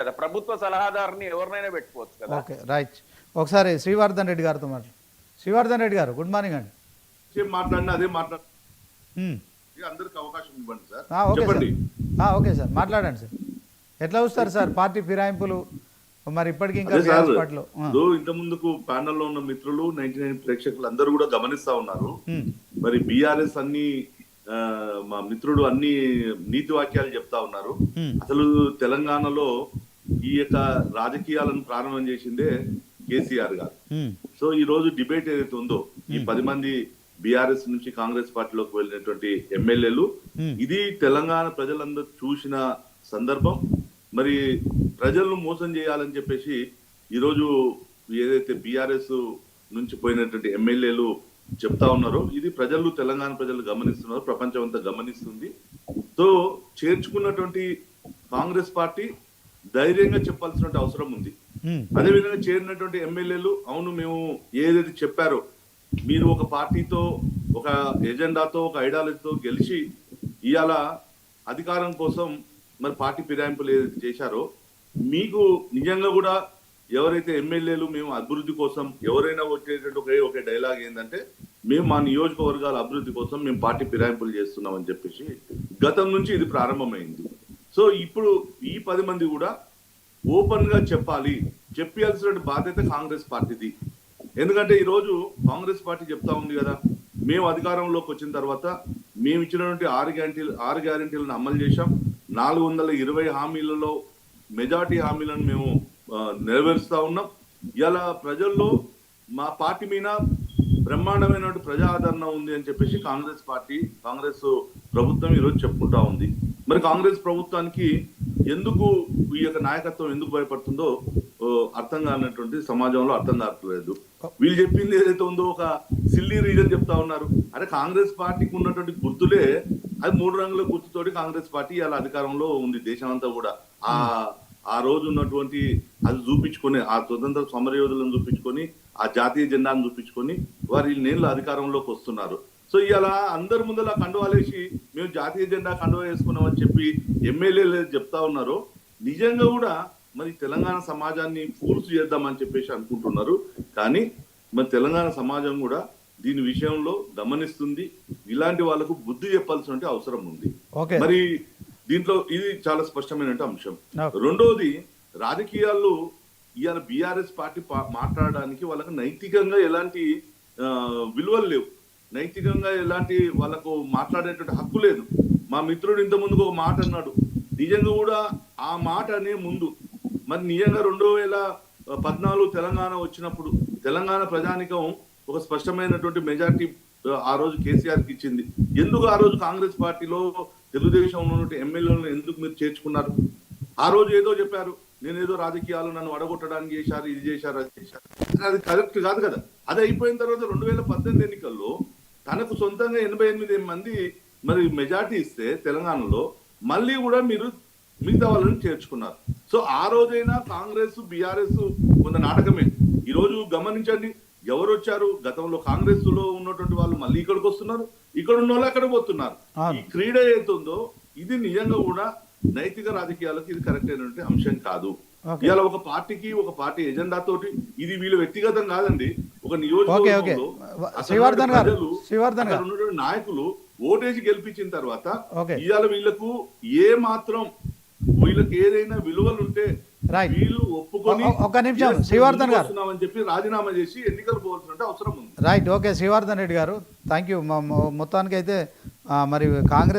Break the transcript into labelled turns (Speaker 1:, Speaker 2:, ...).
Speaker 1: కదా ప్రభుత్వ సలహాదారుని ఎవరినైనా పెట్టుకోవచ్చు కదా.
Speaker 2: Okay right. ఒకసారి శ్రీవర్ధన్ రెడ్డి గారితో మాట్లాడు. శ్రీవర్ధన్ రెడ్డి గారు గుడ్ మార్నింగ్ అండి.
Speaker 3: మాట్లాడినా అదే మాట్లాడ. అందరికి అవకాశం ఇవ్వండి సార్.
Speaker 2: Okay sir.
Speaker 3: చెప్పండి
Speaker 2: ఆ, ఓకే సార్ మాట్లాడండి సార్. ఎట్లా చూస్తారు సార్ పార్టీ ఫిరాయింపులు? మరి ఇప్పటికీ ఇంకా
Speaker 3: ఇంత ముందుకు ప్యానల్లో ఉన్న మిత్రులు నైన్టీ నైన్ ప్రేక్షకులు అందరూ కూడా గమనిస్తా ఉన్నారు. మరి బీఆర్ఎస్ అన్ని మా మిత్రుడు అన్ని నీతి వాక్యాలు చెప్తా ఉన్నారు. అసలు తెలంగాణలో ఈ యొక్క రాజకీయాలను ప్రారంభం చేసిందే కేసీఆర్ గారు. సో ఈ రోజు డిబేట్ ఏదైతే ఉందో ఈ పది మంది బీఆర్ఎస్ నుంచి కాంగ్రెస్ పార్టీలోకి వెళ్ళినటువంటి ఎమ్మెల్యేలు
Speaker 2: మ్మ్.
Speaker 3: ఇది తెలంగాణ ప్రజలందరూ చూసిన సందర్భం మరి ప్రజలను మోసం చేయాలని చెప్పేసి ఈరోజు ఏదైతే బీఆర్ఎస్ నుంచి పోయినటువంటి ఎమ్మెల్యేలు చెప్తా ఉన్నారో ఇది ప్రజలు తెలంగాణ ప్రజలు గమనిస్తున్నారు ప్రపంచం అంతా గమనిస్తుంది సో చేర్చుకున్నటువంటి కాంగ్రెస్ పార్టీ ధైర్యంగా చెప్పాల్సిన అవసరం ఉంది. అదేవిధంగా చేరినటువంటి ఎమ్మెల్యేలు అవును మేము ఏదైతే చెప్పారో మీరు ఒక పార్టీతో ఒక ఎజెండాతో ఒక ఐడియాలజీతో గెలిచి ఇవాళ అధికారం కోసం మరి పార్టీ ఫిరాయింపులు ఏదైతే చేశారో మీకు నిజంగా కూడా ఎవరైతే ఎమ్మెల్యేలు మేము అభివృద్ధి కోసం ఎవరైనా వచ్చేటట్టు ఒకే ఒకే డైలాగ్ ఏంటంటే మేము మా నియోజకవర్గాల అభివృద్ధి కోసం మేము పార్టీ ఫిరాయింపులు చేస్తున్నాం అని చెప్పేసి గతం నుంచి ఇది ప్రారంభమైంది సో ఇప్పుడు ఈ పది మంది కూడా ఓపెన్గా చెప్పాలి. చెప్పాల్సిన బాధ్యత కాంగ్రెస్ పార్టీది. ఎందుకంటే ఈరోజు కాంగ్రెస్ పార్టీ చెప్తా ఉంది కదా మేము అధికారంలోకి వచ్చిన తర్వాత మేము ఇచ్చినటువంటి ఆరు గ్యారంటీలు ఆరు గ్యారంటీలను అమలు చేశాం. నాలుగు వందల ఇరవై హామీలలో మెజార్టీ హామీలను మేము నెరవేరుస్తూ ఉన్నాం. ఇలా ప్రజల్లో మా పార్టీ మీద బ్రహ్మాండమైనటువంటి ప్రజా ఆదరణ ఉంది అని చెప్పేసి కాంగ్రెస్ పార్టీ కాంగ్రెస్ ప్రభుత్వం ఈరోజు చెప్పుకుంటా ఉంది. మరి కాంగ్రెస్ ప్రభుత్వానికి ఎందుకు ఈ యొక్క నాయకత్వం ఎందుకు భయపడుతుందో అర్థం కానటువంటి సమాజంలో అర్థం కావట్లేదు. వీళ్ళు చెప్పింది ఏదైతే ఉందో ఒక సిల్లీ రీజన్ చెప్తా ఉన్నారు. అరే కాంగ్రెస్ పార్టీకి ఉన్నటువంటి గుర్తులే అది మూడు రంగుల గుర్తుతోటి కాంగ్రెస్ పార్టీ ఇలా అధికారంలో ఉంది. దేశం అంతా కూడా. ఆ ఆ రోజు ఉన్నటువంటి అది చూపించుకొని ఆ స్వతంత్ర సమరయోధులను చూపించుకొని ఆ జాతీయ జెండాను చూపించుకొని వారి నేళ్ళు అధికారంలోకి వస్తున్నారు. సో ఇలా అందరి ముందర కండువాలేసి మేము జాతీయ జెండా కండువా వేసుకున్నామని చెప్పి ఎమ్మెల్యేలు చెప్తా ఉన్నారు నిజంగా కూడా మరి తెలంగాణ సమాజాన్ని ఫూల్స్ చేద్దామని చెప్పేసి అనుకుంటున్నారు. కానీ మరి తెలంగాణ సమాజం కూడా దీని విషయంలో గమనిస్తుంది. ఇలాంటి వాళ్ళకు బుద్ధి చెప్పాల్సిన అవసరం ఉంది. మరి దీంట్లో ఇది చాలా స్పష్టమైన అంశం. రెండోది రాజకీయాల్లో ఇవాళ బీఆర్ఎస్ పార్టీ మాట్లాడడానికి వాళ్ళకి నైతికంగా ఎలాంటి విలువలు లేవు. నైతికంగా ఎలాంటి వాళ్ళకు మాట్లాడేటువంటి హక్కు లేదు. మా మిత్రుడు ఇంత ముందుకు ఒక మాట అన్నాడు. నిజంగా కూడా ఆ మాట అనే ముందు. మరి నిజంగా రెండు వేల పద్నాలుగు తెలంగాణ వచ్చినప్పుడు తెలంగాణ ప్రజానికం ఒక స్పష్టమైనటువంటి మెజార్టీ ఆ రోజు కేసీఆర్కి ఇచ్చింది. ఎందుకు ఆ రోజు కాంగ్రెస్ పార్టీలో తెలుగుదేశంలో ఉన్నటువంటి ఎమ్మెల్యేలను ఎందుకు మీరు చేర్చుకున్నారు? ఆ రోజు ఏదో చెప్పారు. నేను ఏదో రాజకీయాలు నన్ను అడగొట్టడానికి చేశారు ఇది చేశారు అది చేశారు. అది కరెక్ట్ కాదు కదా. అది అయిపోయిన తర్వాత రెండు వేల పద్దెనిమిది ఎన్నికల్లో తనకు సొంతంగా ఎనభై ఎనిమిది మంది మరి మెజార్టీ ఇస్తే తెలంగాణలో మళ్ళీ కూడా మీరు మిగతా వాళ్ళని చేర్చుకున్నారు. సో ఆ రోజైనా కాంగ్రెస్ బీఆర్ఎస్ కొంత నాటకమే. ఈ రోజు గమనించండి ఎవరు వచ్చారు? గతంలో కాంగ్రెస్లో ఉన్నటువంటి వాళ్ళు మళ్ళీ ఇక్కడికి వస్తున్నారు. ఇక్కడ ఉన్న వాళ్ళు అక్కడ పోతున్నారు. ఈ క్రీడ ఏతుందో ఇది నిజంగా కూడా నైతిక రాజకీయాలకు ఇది కరెక్ట్ అయినటువంటి అంశం కాదు. ఇవాళ ఒక పార్టీకి ఒక పార్టీ ఎజెండా తోటి ఇది వీళ్ళు వ్యక్తిగతం కాదండి ఒక నియోజకవర్గంలో ప్రజలు. ఉన్నటువంటి నాయకులు ఓటేసి గెలిపించిన తర్వాత. ఇవాళ వీళ్ళకు ఏ మాత్రం వీళ్ళకి ఏదైనా విలువలు ఉంటే. వీళ్ళు ఒప్పుకొని
Speaker 2: ఒ- ఒక్క నిమిషం,
Speaker 3: yes,
Speaker 2: శ్రీవర్ధన్ గారు.
Speaker 3: వస్తున్నామని చెప్పి రాజీనామా చేసి ఎన్నికలు పోవాల్సిన అవసరం ఉంది
Speaker 2: రైట్ ఓకే శ్రీవర్ధన్ రెడ్డి గారు థ్యాంక్ యూ మొత్తానికి అయితే మరి కాంగ్రెస్